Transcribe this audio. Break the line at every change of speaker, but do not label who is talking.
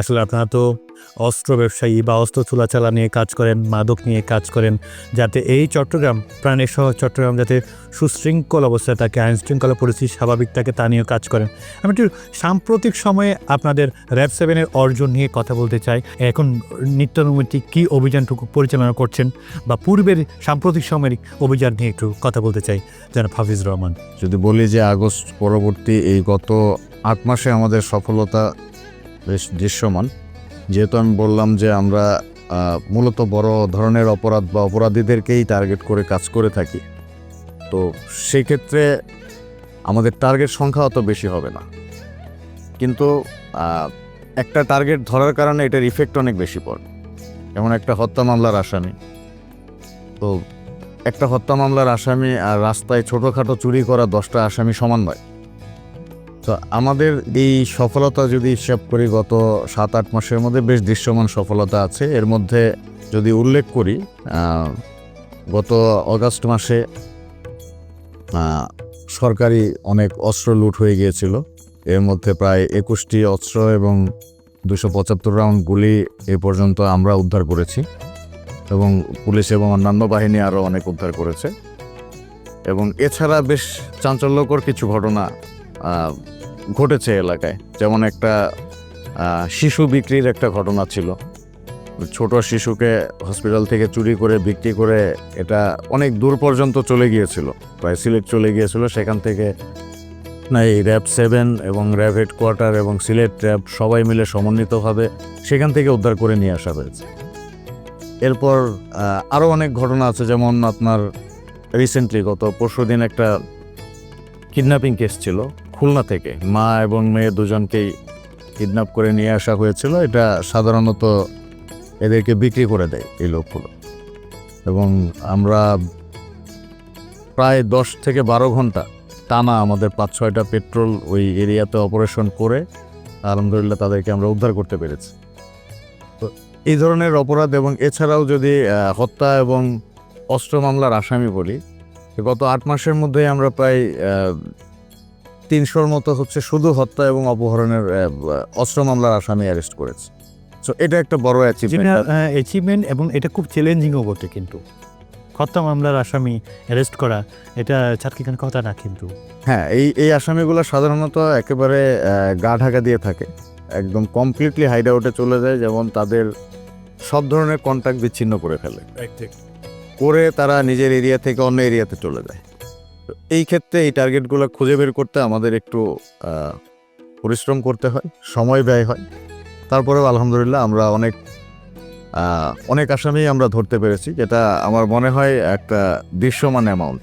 আসলে আপনারা তো অস্ত্র ব্যবসায়ী বা অস্ত্র চোলাচালা নিয়ে কাজ করেন, মাদক নিয়ে কাজ করেন, যাতে এই চট্টগ্রাম, প্রাণের শহর চট্টগ্রাম যাতে সুশৃঙ্খল অবস্থায় থাকে আইন শৃঙ্খলা পরিস্থিতি স্বাভাবিক থাকে, তা নিয়েও কাজ করেন। আমি একটু সাম্প্রতিক সময়ে আপনাদের র্যাব সেভেনের অর্জন নিয়ে কথা বলতে চাই। এখন নিত্যানুমিতিক কী অভিযানটুকু পরিচালনা করছেন বা পূর্বের সাম্প্রতিক সময়ের অভিযান নিয়ে একটু কথা বলতে চাই যেন হাফিজ রহমান।
যদি বলি যে আগস্ট পরবর্তী এই গত আট মাসে আমাদের সফলতা বেশ দৃশ্যমান। যেহেতু আমি বললাম যে আমরা মূলত বড় ধরনের অপরাধ বা অপরাধীদেরকেই টার্গেট করে কাজ করে থাকি। তো সেক্ষেত্রে আমাদের টার্গেট সংখ্যা অত বেশি হবে না। কিন্তু একটা টার্গেট ধরার কারণে এটার ইফেক্ট অনেক বেশি পড়ে যেমন একটা হত্যা মামলার আসামি। তো একটা হত্যা মামলার আসামি আর রাস্তায় ছোটোখাটো চুরি করা দশটা আসামি সমান নয়। তো আমাদের এই সফলতা যদি হিসাব করি, গত সাত আট মাসের মধ্যে বেশ দৃশ্যমান সফলতা আছে। এর মধ্যে যদি উল্লেখ করি গত অগাস্ট মাসে সরকারি অনেক অস্ত্র লুট হয়ে গিয়েছিল। এর মধ্যে প্রায় একুশটি অস্ত্র এবং দুশো পঁচাত্তর রাউন্ড গুলি এ পর্যন্ত আমরা উদ্ধার করেছি এবং পুলিশ এবং অন্যান্য বাহিনী আরও অনেক উদ্ধার করেছে। এবং এছাড়া বেশ চাঞ্চল্যকর কিছু ঘটনা ঘটেছে এলাকায়। যেমন একটা শিশু বিক্রির একটা ঘটনা ছিল। ছোট শিশুকে হসপিটাল থেকে চুরি করে, বিক্রি করে এটা অনেক দূর পর্যন্ত চলে গিয়েছিল। প্রায় সিলেট চলে গিয়েছিল। সেখান থেকে না, এই র্যাব সেভেন এবং র্যাব হেডকোয়ার্টার এবং সিলেট র্যাব সবাই মিলে সমন্বিতভাবে সেখান থেকে উদ্ধার করে নিয়ে আসা হয়েছে। এরপর আরও অনেক ঘটনা আছে। যেমন আপনার রিসেন্টলি গত পরশু দিন একটা কিডন্যাপিং কেস ছিল। খুলনা থেকে। মা এবং মেয়ে দুজনকেই কিডন্যাপ করে নিয়ে আসা হয়েছিল। এটা সাধারণত এদেরকে বিক্রি করে দেয় এই লোকগুলো। এবং আমরা প্রায় দশ থেকে বারো ঘণ্টা টানা আমাদের পাঁচ ছয়টা পেট্রোল ওই এরিয়াতে অপারেশন করে আলহামদুলিল্লাহ তাদেরকে আমরা উদ্ধার করতে পেরেছি। তো এই ধরনের অপরাধ এবং এছাড়াও যদি হত্যা এবং অস্ত্র মামলার আসামি বলি, গত আট মাসের মধ্যে আমরা প্রায় তিনশোর মতো হচ্ছে শুধু হত্যা এবং অপহরণের অস্ত্র মামলার আসামি অ্যারেস্ট করেছে। সো এটা একটা বড় অ্যাচিভমেন্ট
অ্যাচিভমেন্ট এবং এটা খুব চ্যালেঞ্জিংও বটে কিন্তু। হত্যা মামলার আসামি অ্যারেস্ট করা এটা চাটকিখান কথা না কিন্তু।
হ্যাঁ এই এই আসামিগুলো সাধারণত একেবারে গা ঢাকা দিয়ে থাকে। একদম কমপ্লিটলি হাইড আউটে চলে যায় যেমন তাদের সব ধরনের কন্ট্যাক্ট বিচ্ছিন্ন করে ফেলে। করে তারা নিজের এরিয়া থেকে অন্য এরিয়াতে চলে যায়। এই ক্ষেত্রে এই টার্গেটগুলো খুঁজে বের করতে আমাদের একটু পরিশ্রম করতে হয়, সময় ব্যয় হয়। তারপরেও আলহামদুলিল্লাহ আমরা অনেক অনেক আসামি আমরা ধরতে পেরেছি, যেটা আমার মনে হয় একটা দৃশ্যমান অ্যামাউন্ট